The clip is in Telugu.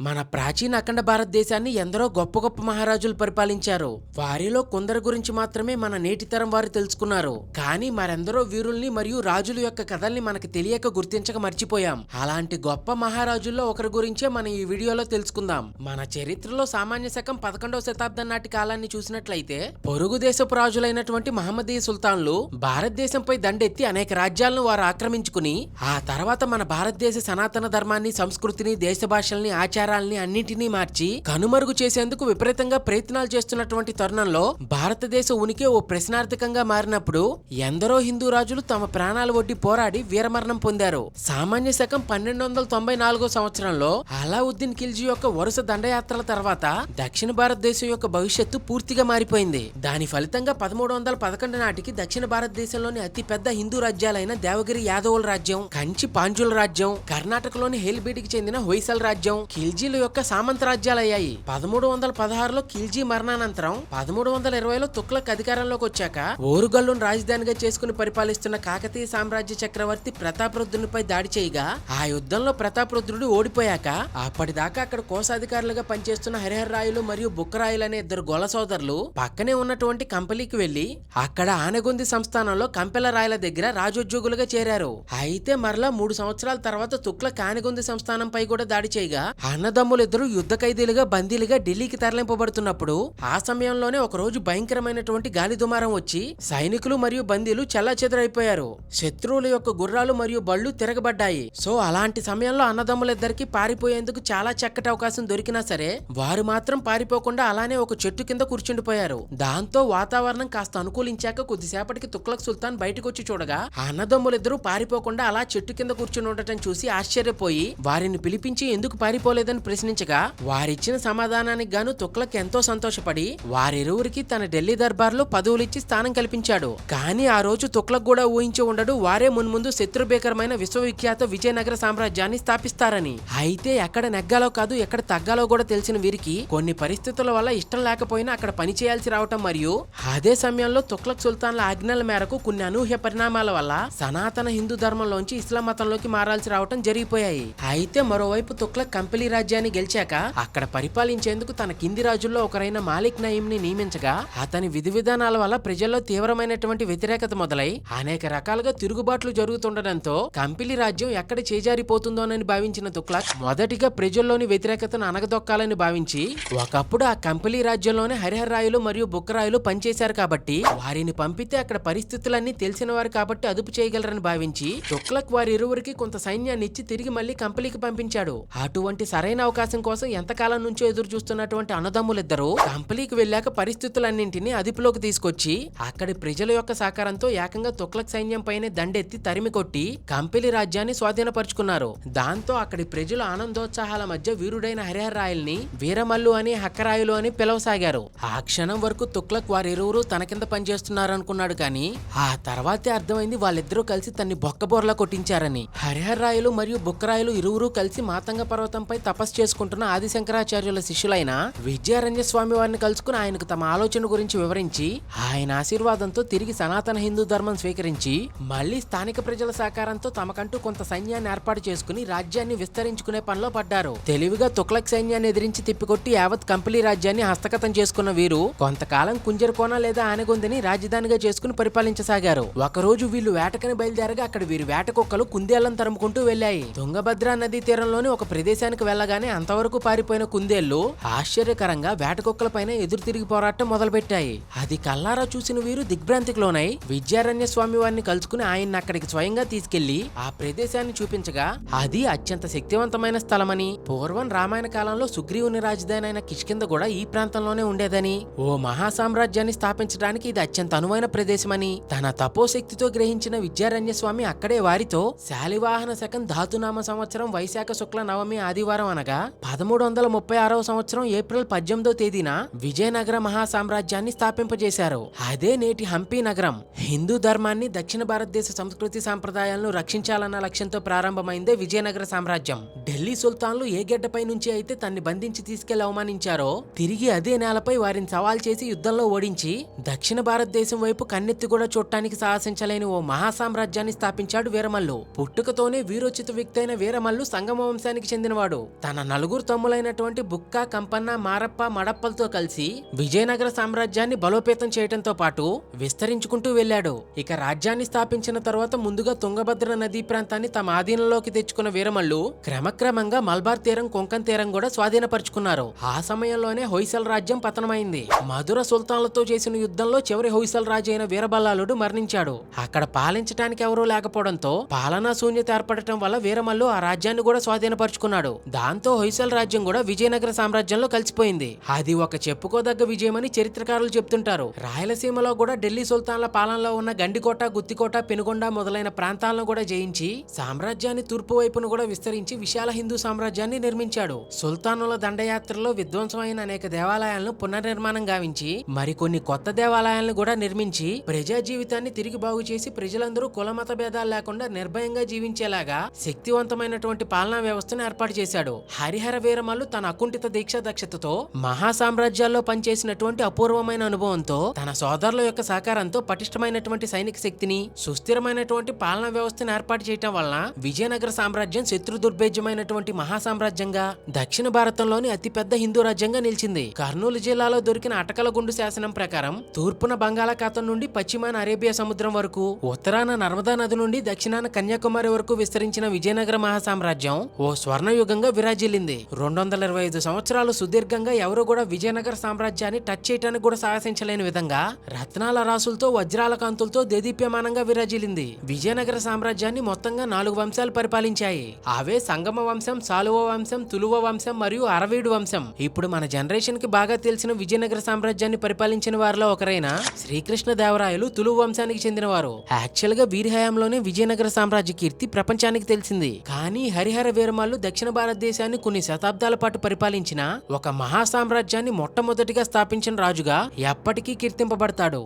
మన ప్రాచీన అఖండ భారతదేశాన్ని ఎందరో గొప్ప గొప్ప మహారాజులు పరిపాలించారు. వారిలో కొందరి గురించి మాత్రమే మన నేటి తరం వారు తెలుసుకున్నారు. కానీ మరెందరో వీరుల్ని మరియు రాజుల యొక్క కథల్ని మనకు తెలియక గుర్తించక మర్చిపోయాం. అలాంటి గొప్ప మహారాజుల్లో ఒకరి గురించే మనం ఈ వీడియోలో తెలుసుకుందాం. మన చరిత్రలో సామాన్య శకం పదకొండవ శతాబ్దం నాటి కాలాన్ని చూసినట్లయితే పొరుగు దేశపు రాజులైనటువంటి మహమ్మదీయ సుల్తాన్లు భారతదేశంపై దండెత్తి అనేక రాజ్యాలను వారు ఆక్రమించుకుని ఆ తర్వాత మన భారతదేశ సనాతన ధర్మాన్ని సంస్కృతిని దేశ భాషల్ని ఆచారాల్ని అన్నింటినీ మార్చి కనుమరుగు చేసేందుకు విపరీతంగా ప్రయత్నాలు చేస్తున్నటువంటి తరుణంలో భారతదేశ ఉనికి ఓ ప్రశ్నార్థకంగా మారినప్పుడు ఎందరో హిందూ రాజులు తమ ప్రాణాలు ఒడ్డి పోరాడి వీరమరణం పొందారు. సామాన్య శకం పన్నెండు వందల తొంభై నాలుగో సంవత్సరంలో అలావుద్దీన్ ఖిల్జీ యొక్క వరుస దండయాత్రల తర్వాత దక్షిణ భారతదేశం యొక్క భవిష్యత్తు పూర్తిగా మారిపోయింది. దాని ఫలితంగా పదమూడు వందల పదకొండు నాటికి దక్షిణ భారతదేశంలోని అతి పెద్ద హిందూ రాజ్యాలైన దేవగిరి యాదవుల రాజ్యం కంచి పాంజుల రాజ్యం కర్ణాటకలోని హేల్బీటికి చెందిన హొయసల్ రాజ్యం ఖిల్జీల యొక్క సామంతరాజ్యాలయ్యాయి. పదమూడు వందల పదహారులో ఖిల్జీ మరణానంతరం పదమూడు వందల ఇరవైలో తుక్లక్ అధికారంలోకి వచ్చాక ఓరుగల్లును రాజధానిగా చేసుకుని పరిపాలిస్తున్న కాకతీయ సామ్రాజ్య చక్రవర్తి ప్రతాపరుద్రునిపై దాడి చేయగా ఆ యుద్ధంలో ప్రతాపరుద్రుడు ఓడిపోయాక అప్పటిదాకా అక్కడ కోశాధికారులుగా పనిచేస్తున్న హరిహర రాయులు మరియు బుక్కరాయులు అనే ఇద్దరు గొల్ల సోదరులు పక్కనే ఉన్నటువంటి కంపెనీకి వెళ్ళి అక్కడ ఆనగొంది సంస్థానంలో కంపెల రాయల దగ్గర రాజోద్యోగులుగా చేరారు. అయితే మరలా మూడు సంవత్సరాల తర్వాత తుక్ల కానిగొంది సంస్థానంపై కూడా దాడి చేయగా అన్నదమ్ములిద్దరూ యుద్ధ ఖైదీలుగా బందీలుగా ఢిల్లీకి తరలింపబడుతున్నప్పుడు ఆ సమయంలోనే ఒక రోజు భయంకరమైనటువంటి గాలి దుమారం వచ్చి సైనికులు మరియు బందీలు చెల్లాచెదరైపోయారు. శత్రువుల యొక్క గుర్రాలు మరియు బళ్ళు తిరగబడ్డాయి. సో అలాంటి సమయంలో అన్నదమ్ములిద్దరికి పారిపోయేందుకు చాలా చక్కటి అవకాశం దొరికినా సరే వారు మాత్రం పారిపోకుండా అలానే ఒక చెట్టు కింద కూర్చుండిపోయారు. దాంతో వాతావరణం కాస్త అనుకూలించాక కొద్దిసేపటికి తుక్లక్ సుల్తాన్ బయటకు వచ్చి చూడగా ఆ అన్నదమ్ములిద్దరూ పారిపోకుండా అలా చెట్టు కింద కూర్చుని ఉండటం చూసి ఆశ్చర్యపోయి వారిని పిలిపించి ఎందుకు పారిపోలేదు లేదని ప్రశ్నించగా వారిచ్చిన సమాధానానికి గాను తుక్లక్ ఎంతో సంతోషపడి వారిరువురికి తన ఢిల్లీ దర్బార్లో పదవులిచ్చి స్థానం కల్పించాడు. కానీ ఆ రోజు తుక్లక్ కూడా ఊహించి ఉండడు వారే మున్ముందు శత్రుభీకరమైన విశ్వవిఖ్యాత విజయనగర సామ్రాజ్యాన్ని స్థాపిస్తారని. అయితే ఎక్కడ నెగ్గాలో కాదు ఎక్కడ తగ్గాలో కూడా తెలిసిన వీరికి కొన్ని పరిస్థితుల వల్ల ఇష్టం లేకపోయినా అక్కడ పని చేయాల్సి రావటం మరియు అదే సమయంలో తుక్లక్ సుల్తాన్ల ఆజ్ఞల మేరకు కొన్ని అనూహ్య పరిణామాల వల్ల సనాతన హిందూ ధర్మంలోంచి ఇస్లాం మతంలోకి మారాల్సి రావటం జరిగిపోయాయి. అయితే మరోవైపు తుక్లక్ కంపెనీ రాజ్యాన్ని గెలిచాక అక్కడ పరిపాలించేందుకు తన కింది రాజుల్లో ఒకరైన మాలిక్ నయీం ని నియమించగా అతని విధి విధానాల వల్ల ప్రజల్లో తీవ్రమైనటువంటి వ్యతిరేకత మొదలై అనేక రకాలుగా తిరుగుబాట్లు జరుగుతుండటంతో కంపిలి రాజ్యం ఎక్కడ చేజారిపోతుందోనని భావించిన తుక్లక్ మొదటిగా ప్రజల్లోని వ్యతిరేకతను అనగదొక్కాలని భావించి ఒకప్పుడు ఆ కంపిలి రాజ్యంలోనే హరిహర్రాయులు మరియు బుక్కరాయులు పనిచేశారు కాబట్టి వారిని పంపితే అక్కడ పరిస్థితులన్నీ తెలిసిన వారు కాబట్టి అదుపు చేయగలరని భావించి తుక్లక్ వారి ఇరువురికి కొంత సైన్యాన్ని ఇచ్చి తిరిగి మళ్ళీ కంపెనీకి పంపించాడు. అటువంటి సరైన అవకాశం కోసం ఎంతకాలం నుంచో ఎదురు చూస్తున్నటువంటి అన్నదమ్ములిద్దరూ కంపెనీకి వెళ్ళాక పరిస్థితులన్నింటినీ అదుపులోకి తీసుకొచ్చి అక్కడి ప్రజల యొక్క సహకారంతో ఏకంగా తుక్లక్ సైన్యం పైనే దండెత్తి తరిమి కొట్టి కంపెనీ రాజ్యాన్ని స్వాధీనపరుచుకున్నారు. దాంతో అక్కడి ప్రజలు ఆనందోత్సాహాల మధ్య వీరుడైన హరిహర్ రాయల్ని వీరమల్లు అని హక్కరాయులు అని పిలవసాగారు. ఆ క్షణం వరకు తుక్లక్ వారిరువురు తన కింద పనిచేస్తున్నారు అనుకున్నాడు కానీ ఆ తర్వాతే అర్థమైంది వాళ్ళిద్దరూ కలిసి తన్ని బొక్కబోర్లా కొట్టించారని. హరిహర్ రాయలు మరియు బుక్కరాయలు ఇరువురు కలిసి మాతంగ పర్వతంపై తపస్సు చేసుకుంటున్న ఆదిశంకరాచార్యుల శిష్యులైన విజయారణ్య స్వామి వారిని కలుసుకుని ఆయనకు తమ ఆలోచన గురించి వివరించి ఆయన ఆశీర్వాదంతో తిరిగి సనాతన హిందూ ధర్మం స్వీకరించి మళ్ళీ స్థానిక ప్రజల సహకారంతో తమకంటూ కొంత సైన్యాన్ని ఏర్పాటు చేసుకుని రాజ్యాన్ని విస్తరించుకునే పనిలో పడ్డారు. తెలివిగా తుక్లక్ సైన్యాన్ని ఎదిరించి తిప్పికొట్టి యావత్ కంపెనీ రాజ్యాన్ని హస్తగతం చేసుకున్న వీరు కొంతకాలం కుంజరకోన లేదా ఆనగొందని రాజధానిగా చేసుకుని పరిపాలించసాగారు. ఒకరోజు వీళ్ళు వేటకని బయలుదేరగా అక్కడ వీరి వేట కుక్కలు కుందేళ్ళను తరుముకుంటూ వెళ్ళాయి తుంగభద్ర నదీ తీరంలోని ఒక ప్రదేశానికి వెళ్ళగానే అంతవరకు పారిపోయిన కుందేళ్ళు ఆశ్చర్యకరంగా వేట కుక్కల పైన ఎదురు తిరిగి పోరాటం మొదలుపెట్టాయి. అది కల్లారా చూసిన వీరు దిగ్భ్రాంతికి లోనై విద్యారణ్య స్వామి వారిని కలుసుకుని ఆయన్ని అక్కడికి స్వయంగా తీసుకెళ్ళి ఆ ప్రదేశాన్ని చూపించగా అది అత్యంత శక్తివంతమైన స్థలమని. పూర్వం రామాయణ కాలంలో సుగ్రీవుని రాజధాని అయిన కిష్కింద కూడా ఈ ప్రాంతంలోనే ఉండేదని. ఓ మహా సామ్రాజ్యాన్ని స్థాపించడానికి ఇది అత్యంత అనువైన ప్రదేశమని. తన తపోశక్తితో గ్రహించిన విద్యారణ్య స్వామి అక్కడే వారితో శాలివాహన శకం ధాతునామ సంవత్సరం వైశాఖ శుక్ల నవమి ఆదివారం అనగా పదమూడు వందల ముప్పై ఆరవ సంవత్సరం ఏప్రిల్ పద్దెనిమిదో తేదీన విజయనగర మహాసామ్రాజ్యాన్ని స్థాపింపజేశారు. అదే నేటి హంపి నగరం. హిందూ ధర్మాన్ని దక్షిణ భారతదేశ సంస్కృతి సాంప్రదాయాలను రక్షించాలన్న లక్ష్యంతో ప్రారంభమైందే విజయనగర సామ్రాజ్యం. ఢిల్లీ సుల్తాన్లు ఏ గడ్డపై నుంచి అయితే తన్ని బంధించి తీసుకెళ్ళి అవమానించారో తిరిగి అదే నేలపై వారిని సవాల్ చేసి యుద్ధంలో ఓడించి దక్షిణ భారతదేశం వైపు కన్నెత్తి కూడా చూడటానికి సాహసించలేని ఓ మహాసామ్రాజ్యాన్ని స్థాపించాడు వీరమల్లు. పుట్టుకతోనే వీరోచిత వ్యక్తి అయిన వీరమల్లు సంగమ వంశానికి చెందినవాడు. తన నలుగురు తమ్ములైనటువంటి బుక్క కంపన్న మారప్ప మడప్పలతో కలిసి విజయనగర సామ్రాజ్యాన్ని బలోపేతం చేయడంతో పాటు విస్తరించుకుంటూ వెళ్ళాడు. ఇక రాజ్యాన్ని స్థాపించిన తర్వాత ముందుగా తుంగభద్ర నదీ ప్రాంతాన్ని తమ ఆధీనంలోకి తెచ్చుకున్న వీరమల్లు క్రమక్రమంగా మల్బార్ తీరం కొంకన్ తీరం కూడా స్వాధీనపరుచుకున్నారు. ఆ సమయంలోనే హొయ్సల్ రాజ్యం పతనమైంది. మధుర సుల్తాన్లతో చేసిన యుద్ధంలో చివరి హొయ్సల్ రాజు అయిన వీరబల్లాలుడు మరణించాడు. అక్కడ పాలించడానికి ఎవరూ లేకపోవడంతో పాలనా శూన్యత ఏర్పడటం వల్ల వీరమల్లు ఆ రాజ్యాన్ని కూడా స్వాధీనపరుచుకున్నాడు. దాంతో హొయసల్ రాజ్యం కూడా విజయనగర సామ్రాజ్యంలో కలిసిపోయింది. అది ఒక చెప్పుకోదగ్గ విజయమని చరిత్రకారులు చెప్తుంటారు. రాయలసీమలో కూడా ఢిల్లీ సుల్తాన్ల పాలనలో ఉన్న గండికోట గుత్తికోట పెనుగొండ మొదలైన ప్రాంతాలను కూడా జయించి సామ్రాజ్యాన్ని తూర్పు వైపును కూడా విస్తరించి విశాల హిందూ సామ్రాజ్యాన్ని నిర్మించాడు. సుల్తానుల దండయాత్రలో విధ్వంసమైన అనేక దేవాలయాలను పునర్నిర్మాణం గావించి మరికొన్ని కొత్త దేవాలయాలను కూడా నిర్మించి ప్రజా జీవితాన్ని తిరిగి బాగు చేసి ప్రజలందరూ కులమత భేదాలు లేకుండా నిర్భయంగా జీవించేలాగా శక్తివంతమైనటువంటి పాలనా వ్యవస్థను ఏర్పాటు చేశాడు. హరిహర వీరమల్లు తన అకుంఠిత దీక్ష దక్షతతో మహాసామ్రాజ్యాల్లో పనిచేసినటువంటి అపూర్వమైన అనుభవంతో తన సోదరుల యొక్క సహకారంతో పటిష్టమైనటువంటి సైనిక శక్తిని సుస్థిరమైనటువంటి పాలనా వ్యవస్థను ఏర్పాటు చేయటం వలన విజయనగర సామ్రాజ్యం శత్రు దుర్భేజ్యమైనటువంటి మహాసామ్రాజ్యంగా దక్షిణ భారతంలోని అతిపెద్ద హిందూ రాజ్యంగా నిలిచింది. కర్నూలు జిల్లాలో దొరికిన అటకల గుండు శాసనం ప్రకారం తూర్పున బంగాళాఖాతం నుండి పశ్చిమాన అరేబియా సముద్రం వరకు ఉత్తరాన నర్మదా నది నుండి దక్షిణాన కన్యాకుమారి వరకు విస్తరించిన విజయనగర మహాసామ్రాజ్యం ఓ స్వర్ణయుగంగా విరాజిల్లింది రెండు వందల ఇరవై ఐదు సంవత్సరాలు సుదీర్ఘంగా ఎవరు కూడా విజయనగర సామ్రాజ్యాన్ని టచ్ చేయడానికి కూడా సాహసించలేని విధంగా రత్నాల రాసులతో వజ్రాల కాంతులతో దేదీప్యమానంగా విరాజిల్లింది. విజయనగర సామ్రాజ్యాన్ని మొత్తంగా నాలుగు వంశాలు పరిపాలించాయి. అవే సంగమ వంశం సాలువ వంశం తులువ వంశం మరియు అరవీడు వంశం. ఇప్పుడు మన జనరేషన్కి బాగా తెలిసిన విజయనగర సామ్రాజ్యాన్ని పరిపాలించిన వారిలో ఒకరైన శ్రీకృష్ణ దేవరాయలు తులువ వంశానికి చెందినవారు. యాక్చువల్గా వీరి హయాంలోనే విజయనగర సామ్రాజ్య కీర్తి ప్రపంచానికి తెలిసింది. కానీ హరిహర వీరమాలు దక్షిణ దేశాన్ని కొన్ని శతాబ్దాల పాటు పరిపాలించిన ఒక మహాసామ్రాజ్యాన్ని మొట్టమొదటిగా స్థాపించిన రాజుగా ఎప్పటికీ కీర్తింపబడతాడు.